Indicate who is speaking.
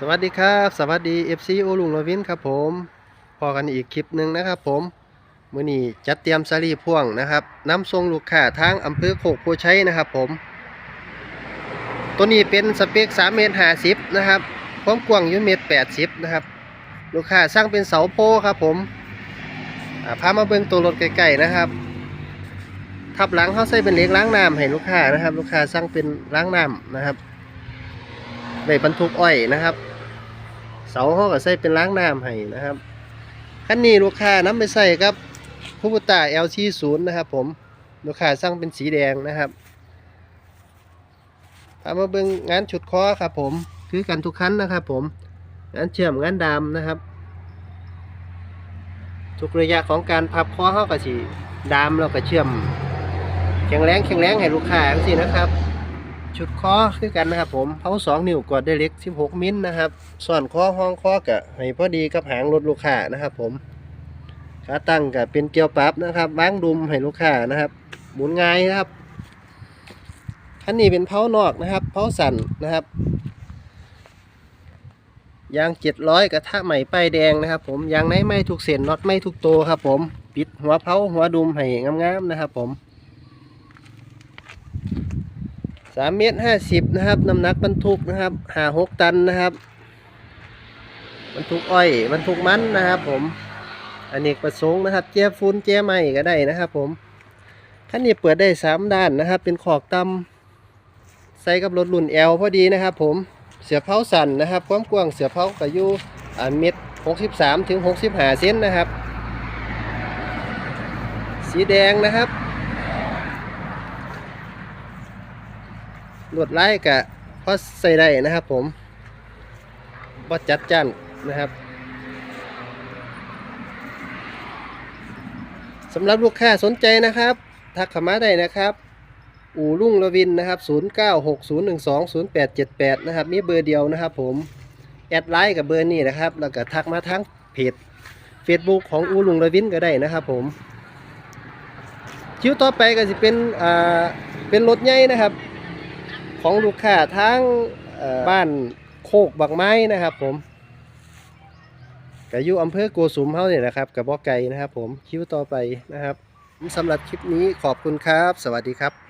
Speaker 1: สวัสดีครับ สวัสดี FC โอลุงลวินครับผมพอกันอีกคลิปหนึ่งนะครับผมมื้อนี้จัดเตรียมสลีพ่วงนะครับนำส่งลูกค้าทางอำเภอโคกโพชัยนะครับผม ตัวนี้เป็นสเปค3เมตร50นะครับความกว้างอยู่เมตร80นะครับลูกค้าสร้างเป็นเสาโพครับผมพามาเบิ่งตัวรถใกลๆนะครับ ทับหลังเขาใส่เป็นเล็กล้างน้ำให้ลูกค้านะครับ ลูกค้าสร้างเป็นล้างน้ำนะครับ ได้บรรทุกอ้อยนะครับ เสาเขาก็ใส่เป็นล้างน้ำให้นะครับคันนี้ลูกค้านำไปใส่ครับคูบูต้า LC 0 นะครับ ผมลูกค้าสั่งเป็นสีแดงนะครับพามาเบิ่งงานฉุดคอครับ ผมคือกันทุกคันนะครับ ผมงานเชื่อมงานดามนะครับ ทุกระยะของการพับคอเขาก็สิดามแล้วก็เชื่อมแข็งแรงแข็งแรงให้ลูกค้าจังซี่นะครับ ชุดคอคือกันนะครับผมเผาสองนิ้วกดได้เล็ก 16 มิลนะครับส่วนคอห้องคอกะให้พอดีกับหางรถลูกค้านะครับผมขาตั้งกะเป็นเกลียวปรับนะครับวางดุมให้ลูกค้านะครับ หมุนง่ายนะครับคันนี้เป็นเผานอกนะครับเผาสั่นนะครับยาง700กระทะใหม่ป้ายแดงนะครับ ผมยางไหนไม่ทุกเส้นน็อตไม่ทุกตัวครับ ผม ปิดหัวเผาหัวดุมให้งามๆนะครับ ผม สามเมตรห้าสิบนะครับน้ำหนักบรรทุกนะครับห้าหกตันนะครับบรรทุกอ้อยบรรทุกมันนะครับ ผมอันนี้ประสงค์นะครับเจ้ฟูนเจ้ไม้ก็ได้นะครับ ผมคันนี้เปิดได้สามด้านนะครับ เป็นขอกตำใส่กับรถรุ่นแอลพอดีนะครับ ผมเสือเผาสั่นนะครับ ความกว้างเสือเผาก็อยู่อ่าเมตรหกสิบสามถึงหกสิบห้าเซนนะครับ สีแดงนะครับ ลวดลายกะพอใส่ได้นะครับผมพอจัดจ้านนะครับสำหรับลูกค้าสนใจนะครับ ทักขมาได้นะครับ อู่รุ่งระวินนะครับ 0960120878 นะครับ มีเบอร์เดียวนะครับผม แอดไลน์กับเบอร์นี้นะครับ แล้วก็ทักมาทั้งเพจ Facebook ของอู่รุ่งระวินก็ได้นะครับผมคิวต่อไปก็จะเป็นอ่าเป็นรถใหญ่นะครับ ของลูกค้าทั้งบ้านโคกบางไม้นะครับ ผมก็อยู่อำเภอโกสุมเฮาเนี่ยนะครับกับบ่อไก่นะครับ ผมคิวต่อไปนะครับสำหรับคลิปนี้ขอบคุณครับ สวัสดีครับ